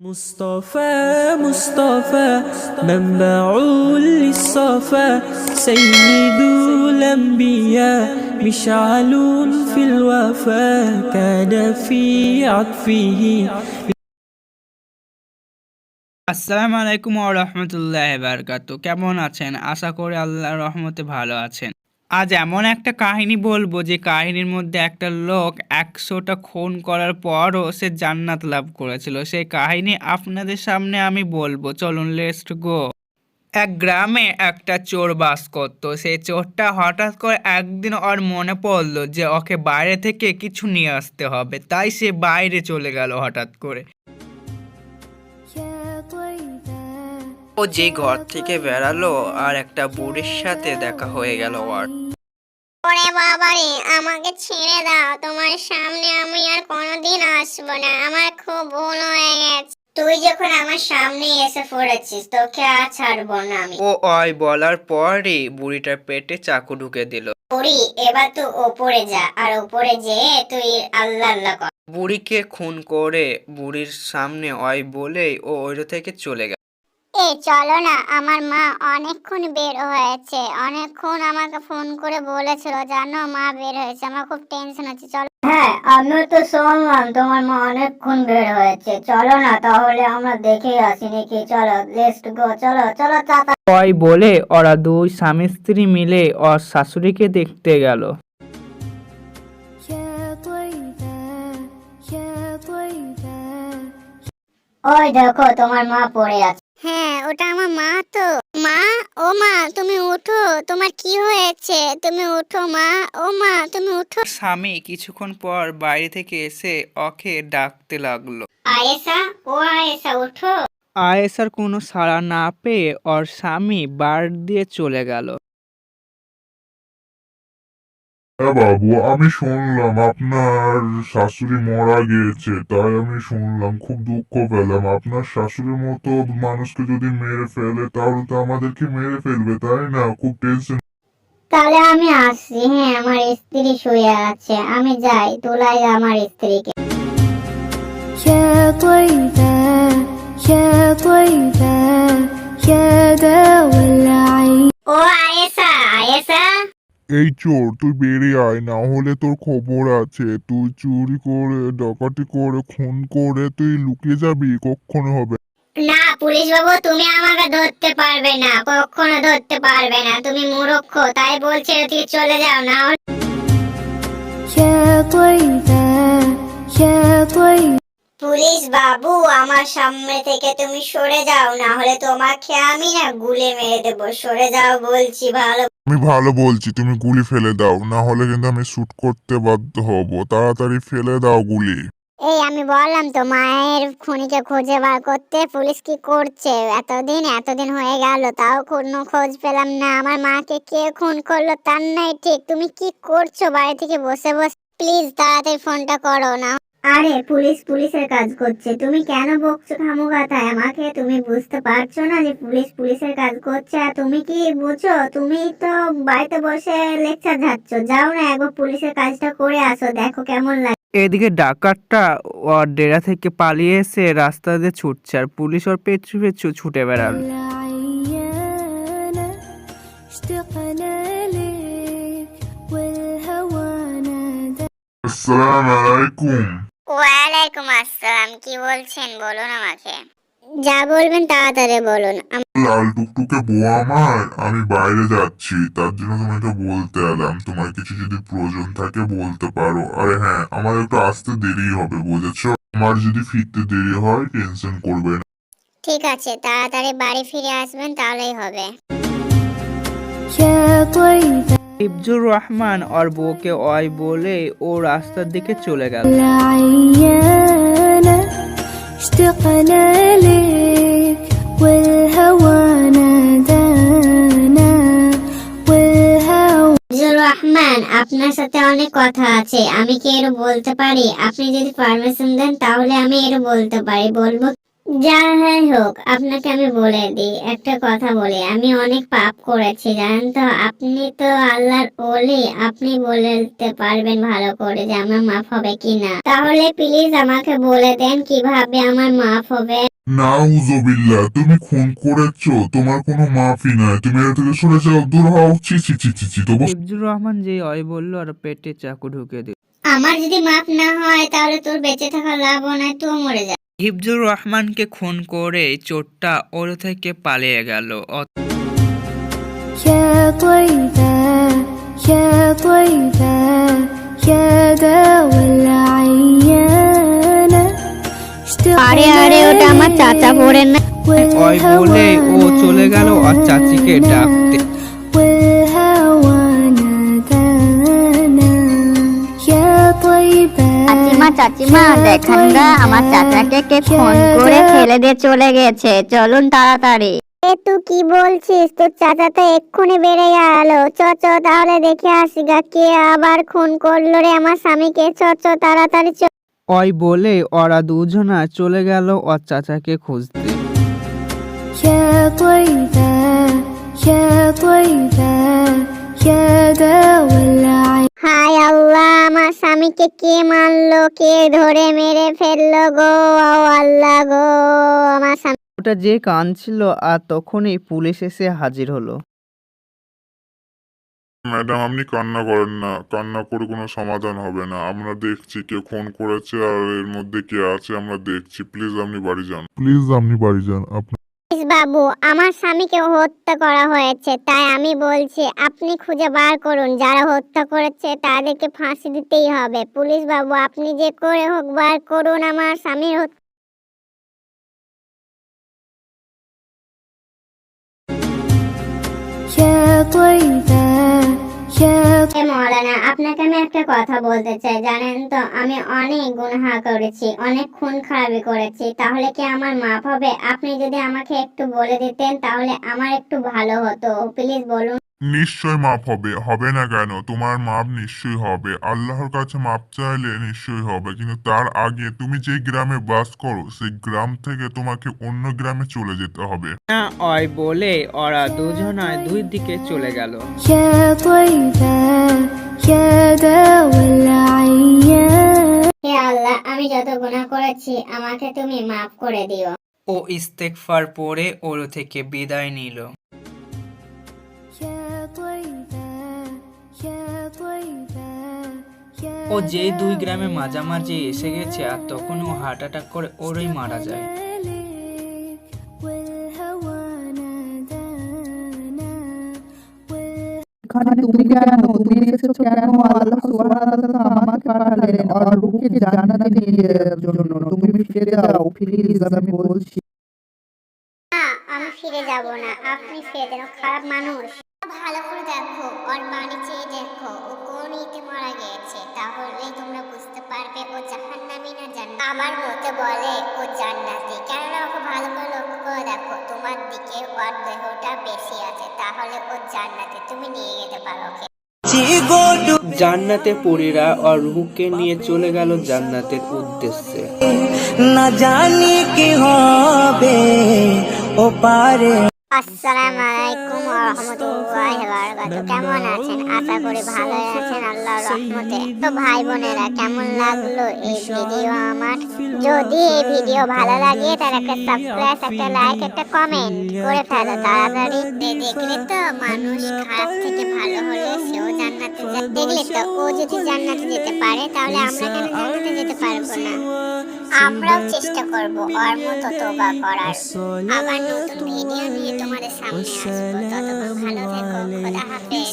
مصطفى مصطفى منبع للصفا سيد الأنبياء مشعل في الوفا كان في عطفه আসসালামু আলাইকুম ওয়া রাহমাতুল্লাহি ওয়া বারাকাতুহু কেমন আছেন আশা করি আল্লাহর রহমতে ভালো আছেন আজ এমন একটা কাহিনী বলব যে কাহিনীর মধ্যে একটা লোক একশোটা খুন করার পরও সে জান্নাত লাভ করেছিল। সেই কাহিনী আপনাদের সামনে আমি বলব। চলুন লেস্ট গো এক গ্রামে একটা চোর বাস করতো। সেই চোরটা হঠাৎ করে একদিন ওর মনে পড়ল যে ওকে বাইরে থেকে কিছু নিয়ে আসতে হবে। তাই সে বাইরে চলে গেল হঠাৎ করে। ও যে ঘর থেকে বেরালো আর একটা বুড়ির সাথে দেখা হয়ে গেল ওর। ওরে বাবারে আমাকে ছেড়ে দাও। তোমার সামনে আমি আর কোনোদিন আসব না। আমার খুব ভুল হয়ে গেছে। তুই যখন আমার সামনে এসে পড়েছিস তোকে আর ছাড়বো না আমি। ও অয় বলার পরই বুড়িটার পেটে চাকু ঢুকে দিল। বুড়ি এবার তুই ওপরে যা আর ওপরে যেয়ে তুই আল্লাহ আল্লাহ কর। বুড়িকে খুন করে বুড়ির সামনে অয় বলেই ও ওই থেকে চলে গেল। এ চলো না আমার মা অনেকক্ষণ বের হয়েছে। অনেকক্ষণ আমাকে ফোন করে বলেছিল জানো মা বের হয়েছে আমার খুব টেনশন হচ্ছে চলো। হ্যাঁ আমি তো শুনলাম তোমার মা অনেকক্ষণ বের হয়েছে। চলো না তাহলে আমরা দেখে আসি নাকি? চলো লেটস গো চলো চলো চাতা অয় বলে ওরা দুই স্বামী স্ত্রী মিলে ওর শাশুড়িকে দেখতে গেল। ওই দেখো তোমার মা পড়ে আছে। হ্যাঁ ওটা আমার মা তো। মা ও মা তুমি উঠো। তোমার কি হয়েছে? তুমি উঠো মা। ও মা তুমি উঠো। স্বামী কিছুক্ষণ পর বাইরে থেকে এসে ওকে ডাকতে লাগল। আয়েশা ও আয়েশা উঠো। আয়েশার কোনো সাড়া না পেয়ে ওর স্বামী বার দিয়ে চলে গেল। হ্যাঁ বাবু আমি শুনলাম আপনার শাশুড়ি মারা গিয়েছে তাই আমি শুনলাম খুব দুঃখ পেলাম আপনার শাশুড়ির মতো মানুষকে যদি মেরে ফেলে তাহলে তো আমাদেরকে মেরে ফেলবে তাই না খুব টেনশন তাহলে আমি আসছি হ্যাঁ আমার স্ত্রী শুয়ে আছে আমি যাই তোলাই আমার স্ত্রীকে يا طيبة يا طيبة يا دوا এই চোর তুই বেরিয়ে আয় না হলে তোর খবর আছে তুই চুরি করে ডাকাতি করে খুন করে তুই লুকিয়ে যাবি কখনো হবে না। পুলিশ বাবু তুমি আমাকে ধরতে পারবে না কখনো ধরতে পারবে না তুমি মূর্খ তাই বলছে তুই চলে যাও না হলে পুলিশ বাবু আমার সামনে থেকে তুমি সরে যাও না হলে তোমাকে আমি না গুলে মেরে দেব। সরে যাও বলছি ভালো আমি ভালো বলছি তুমি গুলি ফেলে দাও না হলে কিন্তু আমি শুট করতে বাধ্য হব। তাড়াতাড়ি ফেলে দাও গুলি। এই আমি বললাম তো মায়ের খুনিকে খুঁজে বার করতে পুলিশ কি করছে? এতদিন এতদিন হয়ে গেল তাও কোনো খোঁজ পেলাম না। আমার মাকে কে খুন করল তার নাই ঠিক। তুমি কি করছ বাড়ি থেকে বসে বসে? প্লিজ তাড়াতাড়ি ফোনটা করো না আরে পুলিশ পুলিশের কাজ করছে তুমি কেন বকছো খামোগাতায় আমাকে তুমি বুঝতে পারছো না যে পুলিশ পুলিশের কাজ করছে আর তুমি কি বুঝো তুমি তো বাড়িতে বসে লেকচার যাচ্ছ যাও না একবার পুলিশের কাজটা করে আসো দেখো কেমন লাগে এদিকে ডাকাতটা ওর ডেরা থেকে পালিয়ে এসে রাস্তা দিয়ে ছুটছে আর পুলিশ ওর পেছু পেছু ছুটে বেড়াল العيانة اشتقنا ওয়ালাইকুম আসসালাম কি বলছেন? বলুন আমাকে। যা বলবেন তাড়াতাড়ি বলুন। লাল টুকটুকে আমার আমি বাইরে যাচ্ছি তার জন্য তোমাকে বলতে এলাম। তোমার কিছু যদি প্রয়োজন থাকে বলতে পারো। আর হ্যাঁ আমার একটু আসতে দেরি হবে বুঝেছ? আমার যদি ফিরতে দেরি হয় টেনশন করবে না। ঠিক আছে তাড়াতাড়ি বাড়ি ফিরে আসবেন তাহলেই হবে। হিফজুর রহমান ওর বউকে অয় বলে ও রাস্তার দিকে চলে গেল। রহমান আপনার সাথে অনেক কথা আছে। আমি কি এর বলতে পারি? আপনি যদি পারমিশন দেন তাহলে আমি এর বলতে পারি। বলব যা হ্যাঁ হোক আপনাকে আমি বলে দিই একটা কথা বলি। আমি অনেক পাপ করেছি জানেন তো? আপনি তো আল্লাহর ওলি আপনি বলতে পারবেন ভালো করে যে আমার মাফ হবে কিনা। তাহলে প্লিজ আমাকে বলে দেন কীভাবে আমার মাফ হবে। না উজবিল্লা তুমি খুন করেছ তোমার কোনো মাফি নাই। তুমি এর থেকে সরে যাও দূর হও। ছি ছি ছি ছি ছি তবু হিফজুর রহমান যে অয় বলল আর পেটে চাকু ঢুকে দিল। আমার যদি মাফ না হয় তাহলে তোর বেঁচে থাকার লাভও নাই তো মরে যা। হিফজুর রহমানকে খুন করে চোরটা ওর থেকে পালিয়ে গেল। আরে আরে ওটা আমার চাচা পড়ে না। ওই বলে ও চলে গেল আর চাচিকে ডাকতে। চাচিমা চাচিমা দেখেন না আমার চাচাকে কে ফোন করে ফেলে দিয়ে চলে গেছে চলুন তাড়াতাড়ি এ তুই কি বলছিস তোর চাচা তো এক্ষুনি বেড়ে গেল চ চ তাহলে দেখে আসি গা কে আবার খুন করলো রে আমার স্বামীকে চ চ তাড়াতাড়ি চ অয় বলে ওরা দুজনা চলে গেল ওর চাচাকে খুঁজতে يا طيبة يا طيبة يا داوى العين হাই আল্লাহ আমার স্বামীকে কে মারলো কে ধরে মেরে ফেলল গো? ও আল্লাহ গো আমার স্বামী ওটা যে কাঁদছিল আর তখনই পুলিশ এসে হাজির হলো। ম্যাডাম আপনি কান্না করেন না। কান্না করে কোনো সমাধান হবে না। আমরা দেখছি কে খুন করেছে আর এর মধ্যে কে আছে আমরা দেখছি। প্লিজ আপনি বাড়ি যান। প্লিজ আপনি বাড়ি যান। আপনি বাবু আমার স্বামীকে হত্যা করা হয়েছে তাই আমি বলছি আপনি খুঁজে বার করুন। যারা হত্যা করেছে তাদেরকে ফাঁসি দিতেই হবে। পুলিশ বাবু আপনি যে করে হোক বার করুন আমার স্বামীর হত্যা। Yeah, play that. মৌলানা, আপনাকে আমি একটা কথা বলতে চাই, জানেন তো? আমি অনেক গুনাহা করেছি, অনেক খুন খারাপি করেছি। তাহলে কি আমার মাপ হবে? আপনি যদি আমাকে একটু বলে দিতেন, তাহলে আমার একটু ভালো হতো। প্লিজ বলুন। নিশ্চয় মাপ হবে হবে না কেন? তোমার মাপ নিশ্চয়ই হবে। আল্লাহর কাছে মাপ চাইলে নিশ্চয়ই হবে কিন্তু তার আগে তুমি যে গ্রামে বাস করো সেই গ্রাম থেকে তোমাকে অন্য গ্রামে চলে যেতে হবে। অয় বলে ওরা দুজনায় দুই দিকে চলে গেল। আমি যত গুণা করেছি আমাকে তুমি মাফ করে দিও। ও ইস্তেকফার পরে ওর থেকে বিদায় নিল। ও যে দুই গ্রামে মাঝামাঝি এসে গেছে আর তখন ও হার্ট অ্যাটাক করে ওরই মারা যায়। তুমি কেন তুমি কেন? তুমি ফিরে বলছি। আমি ফিরে যাব না। আপনি ফিরে দেন খারাপ মানুষ। ভালো করে দেখো ওর বাড়ি চেয়ে দেখো ও কোন ইতে মারা গিয়েছে তাহলেই তোমরা বুঝতে পারবে ও জাহান্নামী না জান্নাত। আমার মতে বলে ও জান্নাতি। কেননা ওকে ভালো করে লক্ষ্য করে দেখো তোমার দিকে ওর দেহটা বেশি আছে তাহলে ও জান্নাতি তুমি নিয়ে যেতে পারো ওকে? জান্নাতে পরীরা আর রুহকে নিয়ে চলে গেল জান্নাতের উদ্দেশ্যে। না জানি কি হবে ও পারে আসসালামু আলাইকুম ওয়া রাহমাতুল্লাহি ওয়া বারাকাতুহু। কেমন আছেন? আশা করি ভালো আছেন। আল্লাহর রহমতে। তো ভাই বোনেরা, কেমন লাগল এই ভিডিও আমার? যদি এই ভিডিও ভালো লাগে, তাহলে একটা সাবস্ক্রাইব একটা লাইক একটা কমেন্ট করে ফেলো। তাড়াতাড়ি দেখলে তো মানুষ খারাপ থেকে ভালো হলে সেও জান্নাতে যায়। দেখলে তো ও যদি জান্নাতে যেতে পারে, তাহলে আমরা কেন জান্নাতে যেতে পারব না? আমরাও চেষ্টা করব। ওর মতো তোবা করার। আবার নতুন ভিডিও নিয়ে তোমাদের সামনে আসব। ততক্ষণ ভালো থেকো খোদা হাফেজ।